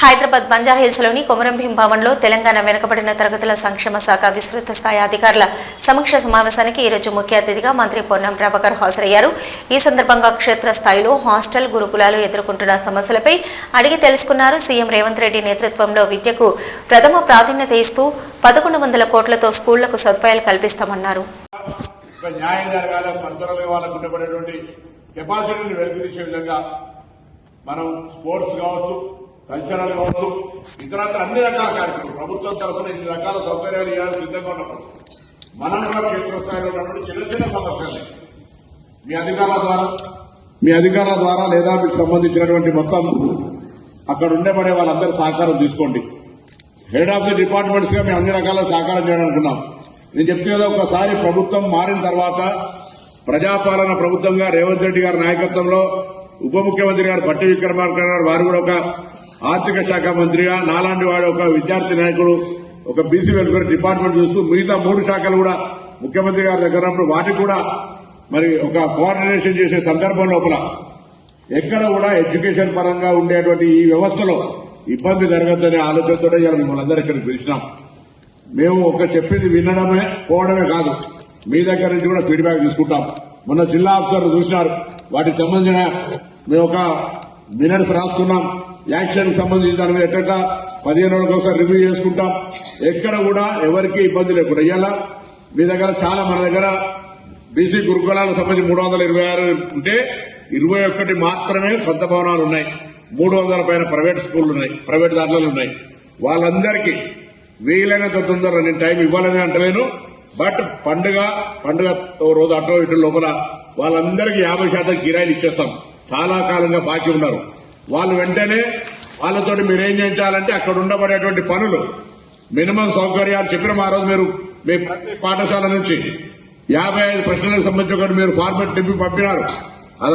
హైదరాబాద్ బంజారాహిల్స్లోని కొమరంభీం భవన్లో తెలంగాణ వెనుకబడిన తరగతుల సంక్షేమ శాఖ విస్తృత స్థాయి అధికారుల సమీక్ష సమావేశానికి ఈరోజు ముఖ్య అతిథిగా మంత్రి పొన్నం ప్రభాకర్ హాజరయ్యారు. ఈ సందర్భంగా క్షేత్రస్థాయిలో హాస్టల్ గురుకులాలు ఎదుర్కొంటున్న సమస్యలపై అడిగి తెలుసుకున్నారు. సీఎం రేవంత్ రెడ్డి నేతృత్వంలో విద్యకు ప్రథమ ప్రాధాన్యత ఇస్తూ పదకొండు వందల కోట్లతో స్కూళ్ళకు సదుపాయాలు కల్పిస్తామన్నారు. కెపాసిటీని విధంగా మనం స్పోర్ట్స్ కావచ్చు కల్చరల్ కావచ్చు ఇతరత్ర అన్ని రకాల కార్యక్రమాలు. ప్రభుత్వం తరఫున ఇన్ని రకాల సౌకర్యాలు ఇవ్వాలని సిద్ధంగా ఉన్నప్పుడు మనం కూడా క్షేత్రస్థాయిలో ఉన్నప్పుడు చిన్న చిన్న సమస్యలు. మీ అధికారుల ద్వారా మీ అధికారుల ద్వారా లేదా మీకు సంబంధించినటువంటి మొత్తం అక్కడ ఉండబడే వాళ్ళందరూ సహకారం తీసుకోండి. హెడ్ ఆఫ్ ది డిపార్ట్మెంట్స్గా మేము అన్ని రకాల సహకారం చేయాలనుకున్నాం. నేను చెప్తే ఒకసారి ప్రభుత్వం మారిన తర్వాత ప్రజాపాలన ప్రభుత్వంగా రేవంత్ రెడ్డి గారి నాయకత్వంలో ఉప ముఖ్యమంత్రి గారు పట్టి విక్రమార్క గారు వారు కూడా ఒక ఆర్థిక శాఖ మంత్రిగా నాలాంటి వాడు ఒక విద్యార్థి నాయకుడు ఒక బీసీ వెల్ఫేర్ డిపార్ట్మెంట్ చూస్తూ మిగతా మూడు శాఖలు కూడా ముఖ్యమంత్రి గారి దగ్గర ఉన్నప్పుడు వాటికి కూడా మరి ఒక కోఆర్డినేషన్ చేసే సందర్భం లోపల ఎక్కడ కూడా ఎడ్యుకేషన్ పరంగా ఉండేటువంటి ఈ వ్యవస్థలో ఇబ్బంది జరగద్దనే ఆలోచనతో ఇవాళ మిమ్మల్ని అందరూ ఇక్కడికి పిలిచినాం. మేము ఒక చెప్పింది వినడమే పోవడమే కాదు. మీ దగ్గర నుంచి కూడా ఫీడ్బ్యాక్ తీసుకుంటాం. మొన్న జిల్లా ఆఫీసర్లు చూసినారు. వాటికి సంబంధించిన మేము ఒక మినిట్స్ రాసుకున్నాం. యాక్షన్ సంబంధించి దాని మీద ఎట్ట పదిహేను రోజులకు ఒకసారి రివ్యూ చేసుకుంటాం. ఎక్కడ కూడా ఎవరికి ఇబ్బంది లేకుండా ఇవాళ మీ దగ్గర చాలా మన దగ్గర బీసీ గురుకులాలకు సంబంధించి మూడు వందల ఇరవై ఆరు ఉంటే ఇరవై ఒకటి మాత్రమే సొంత భవనాలు ఉన్నాయి. మూడు వందల పైన ప్రైవేట్ స్కూళ్ళు ఉన్నాయి ప్రైవేట్ దాంట్లో ఉన్నాయి. వాళ్ళందరికీ వీలైనంత తొందరలో నేను టైం ఇవ్వాలని అంటలేను. బట్ పండుగ పండుగ రోజు అటో ఇటు లోపల వాళ్ళందరికీ యాభై శాతం కిరాయిలు ఇచ్చేస్తాం. చాలా కాలంగా బాకీ ఉన్నారు. వాళ్ళు వెంటనే వాళ్ళతోటి మీరు ఏం చేయించాలంటే అక్కడ ఉండబడేటువంటి పనులు. మినిమం సౌకర్యాలు చెప్పిన ఆ రోజు మీరు మీ ప్రతి పాఠశాల నుంచి యాభై ఐదు ప్రశ్నలకు సంబంధించి ఒకటి మీరు ఫార్మెట్ నింపి పంపినారు.